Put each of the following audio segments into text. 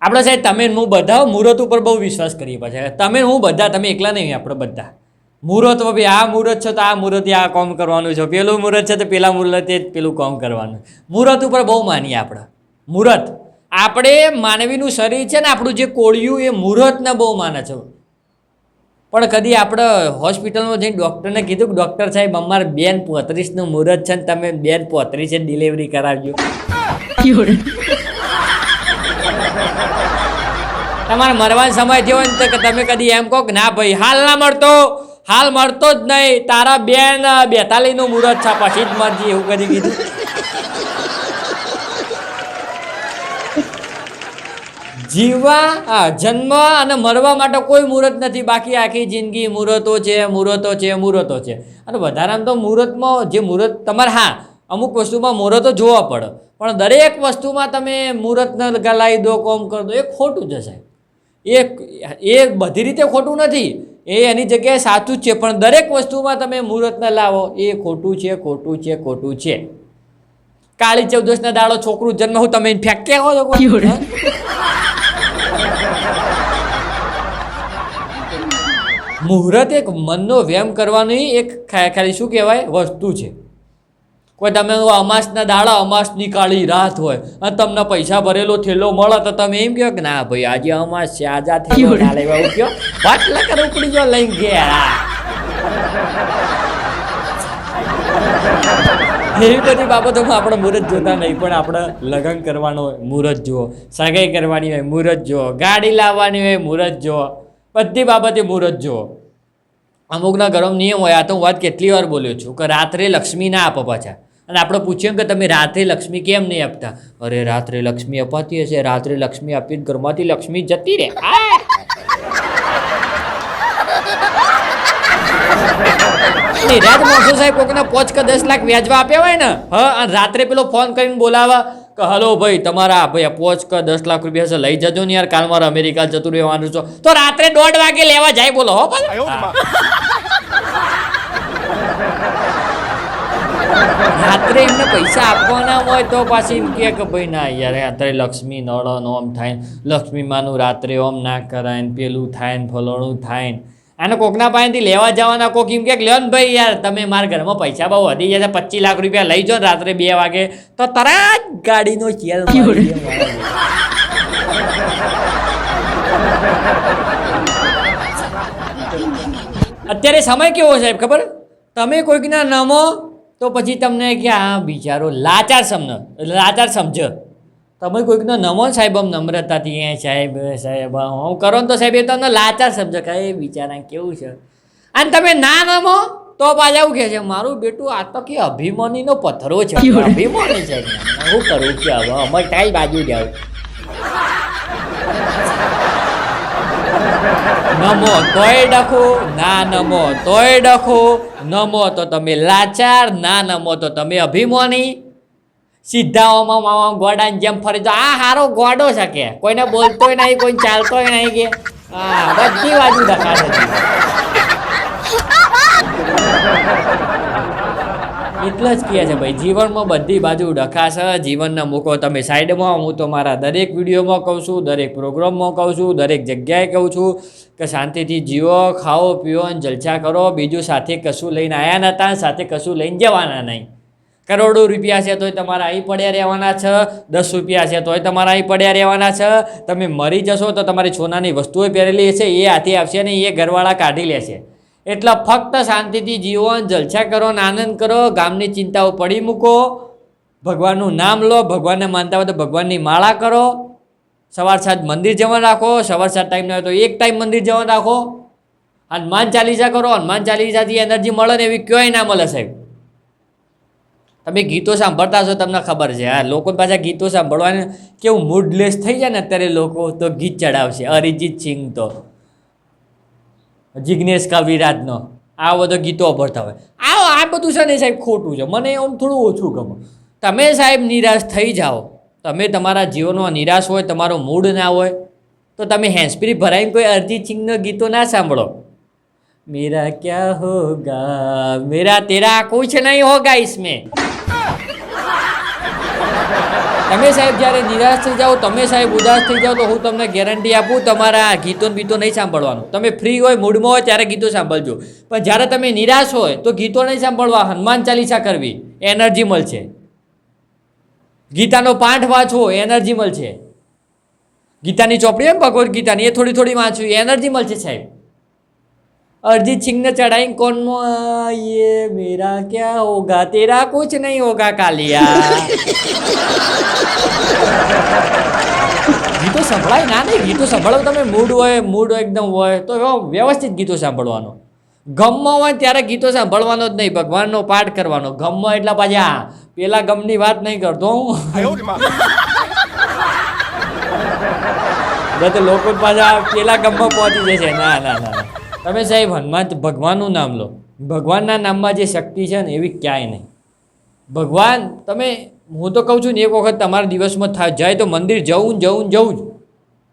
આપણે સાહેબ, તમે હું બધા મુહૂર્ત ઉપર બહુ વિશ્વાસ કરીએ પાછા. તમે હું બધા, તમે એકલા નહીં, આપણે બધા. મુહૂર્ત ભાઈ આ મુહૂર્ત છે તો આ મુહૂર્તે આ કામ કરવાનું છે. પેલું મુહૂર્ત છે તો પેલા મુહૂર્તે જ પેલું કામ કરવાનું. મુહૂર્ત ઉપર બહુ માનીએ આપણે. મુહૂર્ત. આપણે માનવીનું શરીર છે ને, આપણું જે કોળિયું એ મુહૂર્તને બહુ માને છે. પણ કદી આપણે હોસ્પિટલમાં જઈને ડૉક્ટરને કીધું કે, ડૉક્ટર સાહેબ, અમારે બેન પોત્રીસનું મુહૂર્ત છે ને, તમે બેન પોત્રીસે ડિલિવરી કરાવજો. તમારે મરવાનો સમય થયો ને કે તમે કદી એમ કહો કે ના ભાઈ, હાલ ના મળતો, હાલ મળતો જ નહીં. તારા બેન બેતાલીસનું મુહૂર્ત છે, પછી જ મરજી એવું કરી કીધું. જીવવા આ જન્મ અને મરવા માટે કોઈ મુહૂર્ત નથી. બાકી આખી જિંદગી મુહૂર્તો છે મુહૂર્તો છે મુહૂર્તો છે. અને વધારામાં તો મુહૂર્તમાં જે મુહૂર્ત તમારે, હા અમુક વસ્તુમાં મુહૂર્તો જોવા પડે. પણ દરેક વસ્તુમાં તમે મુહૂર્તને ગલાવી દો કોમ કરી દો એ ખોટું જશે એ એ બધી રીતે ખોટું નથી. એ એની જગ્યાએ સાચું જ છે. પણ દરેક વસ્તુમાં તમે મુહૂર્તને લાવો એ ખોટું છે ખોટું છે ખોટું છે. કાળી ચૌદશના દાડો છોકરું જન્મ હું તમે ફેંક્યા હો? છો? મુહૂર્ત એક મનનો વ્યમ કરવાની એક ખાલી શું કહેવાય? વસ્તુ છે. કોઈ તમે અમાસના દાડા, અમાસની કાળી રાત હોય અને તમને પૈસા ભરેલો થેલો મળે તો તમે એમ કહો કે, ના ભાઈ, આજે અમાસ છે, આજા થેલો ના લેવા. કર, ઉપડી જો લઈને ગયા એવી બધી બાબતોમાં આપણે મુહૂર્ત જોતા નહીં, પણ આપણે લગ્ન કરવાનું હોય મુહૂર્ત જુઓ, સગાઈ કરવાની હોય મુહૂર્ત જુઓ, ગાડી લાવવાની હોય મુહૂર્ત જુઓ, બધી બાબતે મુહૂર્ત જુઓ. અમુકના ગરમ નિયમ હોય, આ તો હું વાત કેટલી વાર બોલ્યો છું, કે રાત્રે લક્ષ્મી ના આપો પાછા. અને આપણે પૂછ્યું કે તમે રાત્રે લક્ષ્મી કેમ નહીં આપતા અરે, રાત્રે લક્ષ્મી અપાતી હશે રાત્રે લક્ષ્મી આપીને ઘરમાંથી લક્ષ્મી જતી રહે! નિરાજ મોસો સાહેબ કોકને પોચ કે દસ લાખ વ્યાજવા આપ્યા હોય ને હા રાત્રે પેલો ફોન કરીને બોલાવા કે, હલો ભાઈ, તમારા ભાઈ પોચ કે દસ લાખ રૂપિયા છે લઈ જજો ને યાર કાલ મારે અમેરિકા જતું રહેવાનું છો તો રાત્રે દોઢ વાગે લેવા જાય બોલો. હા. રાત્રે એમને પૈસા આપવાના હોય તો પાછી એમ કે ભાઈ ના યાર રાત્રે લક્ષ્મી નળન ઓમ થાય ને લક્ષ્મી માનું રાત્રે ઓમ ના કરાય ને પેલું થાય ને ફલાણું થાય ને. આને કોકના પાસેથી લેવા જવાના કોક એમ કે લ્યો ને ભાઈ યાર તમે મારા ઘરમાં પૈસા બહુ વધી જશે પચીસ લાખ રૂપિયા લઈ જાઓ રાત્રે બે વાગે તો તરત ગાડીનો ચેલ અત્યારે સમય કેવો સાહેબ ખબર? તમે કોઈકના નમો તો પછી તમને કે આ બિચારો લાચાર સમજ લાચાર સમજ. તમે કોઈકનો નમો સાહેબ આમ નમ્રતાથી એ સાહેબ સાહેબ હું કરો ને તો સાહેબ એ તમને લાચાર સમજ કે એ બિચારા કેવું છે. અને તમે ના નમો તો પાછા એવું કહે છે મારું બેટું આ તો કે અભિમાનીનો પથ્થરો છે અભિમાની છે. હું કરું કે હવે અમારે કઈ બાજુ જાવ નમો તોય ડખો, ના નમો તોય ડખો, નમો તો તમે લાચાર, ના નમો તો તમે અભિમાની. સીધાઓમાં મામા ગોડાની જેમ ફરે તો આ હારો ગોડો છે કે? કોઈને બોલતોય નહીં, કોઈને ચાલતોય નહીં કે? હા બધી બાજુ ડખાશે એટલે જ કહે છે, ભાઈ, જીવનમાં બધી બાજુ ડખાશે, જીવનના મૂકો તમે સાઈડમાં, હું તો મારા દરેક વિડીયોમાં કહું છું, દરેક પ્રોગ્રામમાં કહું છું, દરેક જગ્યાએ કહું છું કે શાંતિથી જીવો, ખાઓ, પીઓ અને જલસા કરો. બીજું સાથે કશું લઈને આવ્યા નહોતા સાથે કશું લઈને જવાના નહીં. કરોડો રૂપિયા છે તોય તમારા અહીં પડ્યા રહેવાના છે, દસ રૂપિયા છે તોય તમારા અહીં પડ્યા રહેવાના છે. તમે મરી જશો તો તમારી સોનાની વસ્તુઓ પહેરેલી હશે, એ હાથે આવશે ને એ ઘરવાળા કાઢી લેશે. એટલે ફક્ત શાંતિથી જીવો જલસા કરો અને આનંદ કરો, ગામની ચિંતાઓ પડી મૂકો. ભગવાનનું નામ લો, ભગવાનને માનતા હોય તો ભગવાનની માળા કરો. સવાર સાંજ મંદિર જવા રાખો, સવાર સાંજ ટાઈમ હોય તો એક ટાઈમ મંદિર જવા રાખો. હનુમાન ચાલીસા કરો, હનુમાન ચાલીસાથી એનર્જી મળે ને એવી ક્યાંય ના મળે સાહેબ. તમે ગીતો સાંભળતા હશો, તમને ખબર છે. હા, લોકો પાછા ગીતો સાંભળવાને કેવું મૂડલેસ થઈ જાય ને અત્યારે લોકો, તો ગીત ચડાવશે. અરિજીત સિંહ તો. જિગ્નેશ કાવિરાજનો આ બધો ગીતો ભરતા હોય. આવો, આ બધું છે ને સાહેબ ખોટું છે. મને આમ થોડું ઓછું ગમે. તમે સાહેબ નિરાશ થઈ જાઓ. તમે તમારા જીવનમાં નિરાશ હોય, તમારો મૂડ ના હોય, તો તમે હેન્સપ્રી ભરાઈને કોઈ અરજીત સિંહનો ગીતો ના સાંભળો. મેરા ક્યાં હોગા? મેરા તેરા કુછ નહીં હોગા ઇસમે તમે સાહેબ જ્યારે નિરાશ થઈ જાઓ, તમે સાહેબ ઉદાસ થઈ જાઓ, તો હું તમને ગેરંટી આપું, તમારા ગીતો બીતો નહીં સાંભળવાનું. તમે ફ્રી હોય, મૂડમાં હોય, ત્યારે ગીતો સાંભળજો. પણ જ્યારે તમે નિરાશ હોય, તો ગીતો નહીં સાંભળવા. હનુમાન ચાલીસા કરવી, એનર્જી મળશે. ગીતાનો પાઠ વાંચવો, એનર્જી મળશે. ગીતાની ચોપડી એમ, ભગવદ્ ગીતાની, એ થોડી થોડી વાંચવી, એનર્જી મળશે સાહેબ. અરજીત सिंह ने चढ़ाई कौन ये मेरा क्या होगा तेरा कुछ नहीं होगा ગીતો સંભળાય ના નહીં ગીતો સંભળો તમે મૂડ હોય મૂડ એકદમ હોય તો એવો વ્યવસ્થિત ગીતો સાંભળવાનો. ગમમાં હોય ત્યારે ગીતો સાંભળવાનો જ નહીં ભગવાનનો પાઠ કરવાનો. ગમમાં એટલા પાછા પેલા ગમની વાત નહીં કરતો હું. બધા લોકો પાછા પેલા ગમમાં પહોંચી જશે. ના ના ના. તમે સાહેબ હનુમાન ભગવાનનું નામ લો. ભગવાનના નામમાં જે શક્તિ છે ને એવી ક્યાંય નહીં. ભગવાન, તમે હું તો કહું છું ને એક વખત તમારા દિવસમાં થાય જાય તો મંદિર જવું જવું જવું જ.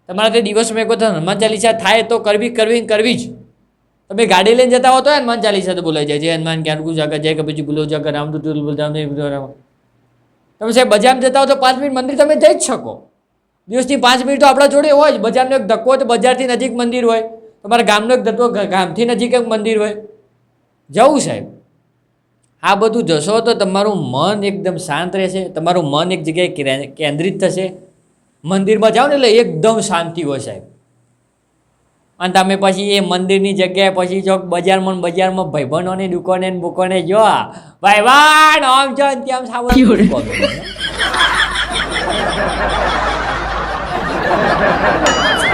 તમારા તે દિવસમાં એક વખત હનુમાન ચાલીસા થાય તો કરવી કરવી કરવી જ. તમે ગાડી લઈને જતા હો તો હનુમાન ચાલીસા તો બોલાઈ જાય. જય હનુમાન જ્ઞાન કુ જાગર, જય પછી બોલો જાગર, રામ તું તુલ બોલ રામ. તમે સાહેબ બજારમાં જતા હો તો પાંચ મિનિટ મંદિર તમે જઈ જ શકો. દિવસની પાંચ મિનિટ તો આપણા જોડે હોય જ. બજારનો એક ધક્કો તો બજારથી નજીક મંદિર હોય. તમારા ગામનો એક ધક્કો ગામથી નજીક એક મંદિર હોય. જવું સાહેબ. આ બધું જશો તો તમારું મન એકદમ શાંત રહેશે. તમારું મન એક જગ્યાએ કેન્દ્રિત થશે. મંદિરમાં જાઓ ને એટલે એકદમ શાંતિ હોય સાહેબ. અને તમે પછી એ મંદિરની જગ્યાએ પછી ચોક બજારમાં બજારમાં ભાઈબંધોની દુકાને ને બુકાને જો ભાઈ વાણ આમ છો તેમ સાવ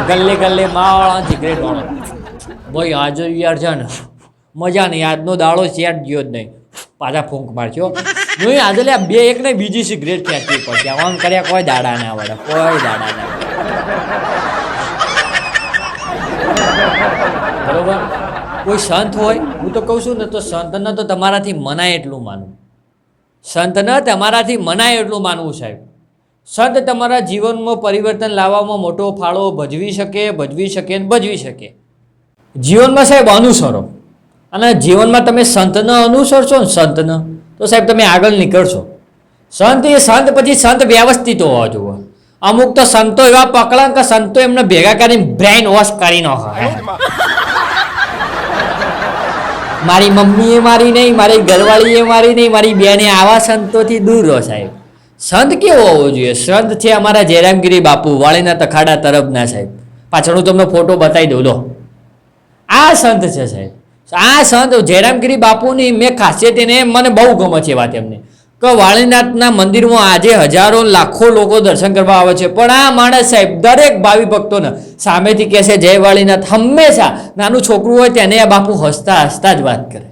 ગલ્લે ગલ્લે માવાળા સિગરેટ વાળો ભાઈ, આજે યાર છે ને, મજા નહીં, આજનો દાડો શેટ ગયો જ નહીં. પાછા ફૂંક મારશો નહીં, આજે લે બે એક ને બીજી સિગરેટ ખેંચવી પડશે? આમ કર્યા કોઈ દાડા ના આવડે, કોઈ દાડા ના બરોબર? કોઈ સંત હોય, હું તો કહું છું ને, તો સંતને તો તમારાથી મનાય એટલું માનવું. સંતને તમારાથી મનાય એટલું માનવું સાહેબ. સંત તમારા જીવનમાં પરિવર્તન લાવવામાં મોટો ફાળો ભજવી શકે ભજવી શકે ને ભજવી શકે. જીવનમાં સાહેબ અનુસરો. અને જીવનમાં તમે સંતને અનુસરશો ને સંતને, તો સાહેબ તમે આગળ નીકળશો. સંત એ સંત પછી સંત વ્યવસ્થિત હોવા જોઈએ. અમુક તો સંતો એવા પકડાણ કે સંતો એમને ભેગા કરીને બ્રેઇન વોશ કરી નાખે મારી મમ્મીએ મારી નહીં, મારી ઘરવાળીએ મારી નહીં, મારી બેને આવા સંતોથી દૂર રહો સાહેબ. સંત કેવો હોવો જોઈએ? સંત છે અમારા જયરામગીરી બાપુ, વાળીના તખાડા તરફના સાહેબ. પાછળ હું તમને ફોટો બતાવી દઉં, લો. આ સંત છે સાહેબ. આ સંત જયરામગીરી બાપુની મેં ખાસિયત એને મને બહુ ગમે છે વાત એમને. કે વાળીનાથના મંદિરમાં આજે હજારો લાખો લોકો દર્શન કરવા આવે છે. પણ આ માણસ સાહેબ દરેક ભાવિ ભક્તોને સામેથી કહેશે જય વાળીનાથ. હંમેશા નાનું છોકરું હોય તેને આ બાપુ હસતા હસતા જ વાત કરે.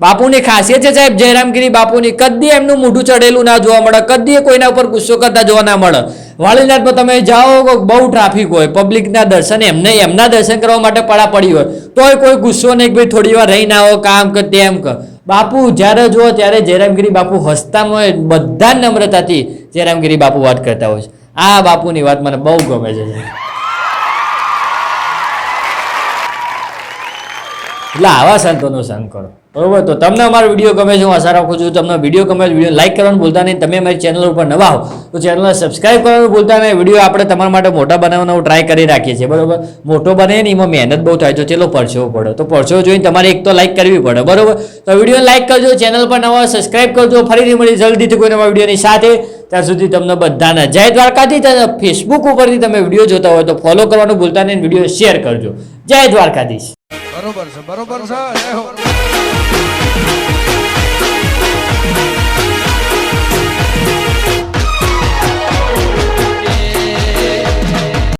બાપુની ખાસિયત છે સાહેબ, જયરામગીરી બાપુની. કદી એમનું મોઢું ચડેલું ના જોવા મળે, કદી કોઈના ઉપર ગુસ્સો કરતા જોવા ના મળે. વાળીનાથમાં તમે જાઓ બહુ ટ્રાફિક હોય પબ્લિકના દર્શન, એમને એમના દર્શન કરવા માટે પડા પડી હોય, તોય કોઈ ગુસ્સો નહીં ભાઈ થોડી વાર રહીને હો કામ કર, તેમ કર. બાપુ, જ્યારે જુઓ ત્યારે જયરામગીરી બાપુ હસતા હોય, બધા નમ્રતાથી જયરામગીરી બાપુ વાત કરતા હોય છે. આ બાપુની વાત મને બહુ ગમે છે. એટલે આવા સંતોનો સંગ કરો. બરોબર, તો તમને અમારો વીડિયો ગમે છે, હું આશા રાખું છું તમને વીડિયો ગમે વીડિયો લાઇક કરવાનું ભૂલતા નહીં, તમે અમારી ચેનલ ઉપર નવા હો, તો ચેનલને સબસ્ક્રાઇબ કરવાનું ભૂલતા નહીં, વીડિયો આપણે તમારા માટે મોટા બનાવવાનો ટ્રાય કરી રાખીએ છીએ, બરોબર? મોટો બને ને એમાં મહેનત બહુ થાય, તો ચેલો પરસેવો પડે, તો પરસેવો જોઈને તમારે એક તો લાઇક કરવી પડે, બરોબર? તો વીડિયો લાઇક કરજો ચેનલ પર નવા સબસ્ક્રાઇબ કરજો, ફરીથી મળી જલ્દીથી કોઈ નવા વિડીયોની સાથે, ત્યાં સુધી તમને બધાને જય દ્વારકાથી ફેસબુક ઉપરથી તમે વીડિયો જોતા હોય તો ફોલો કરવાનું ભૂલતા નહીં, વીડિયો શેર કરજો. જય દ્વારકાધીશ. બરોબર છે બરોબર છે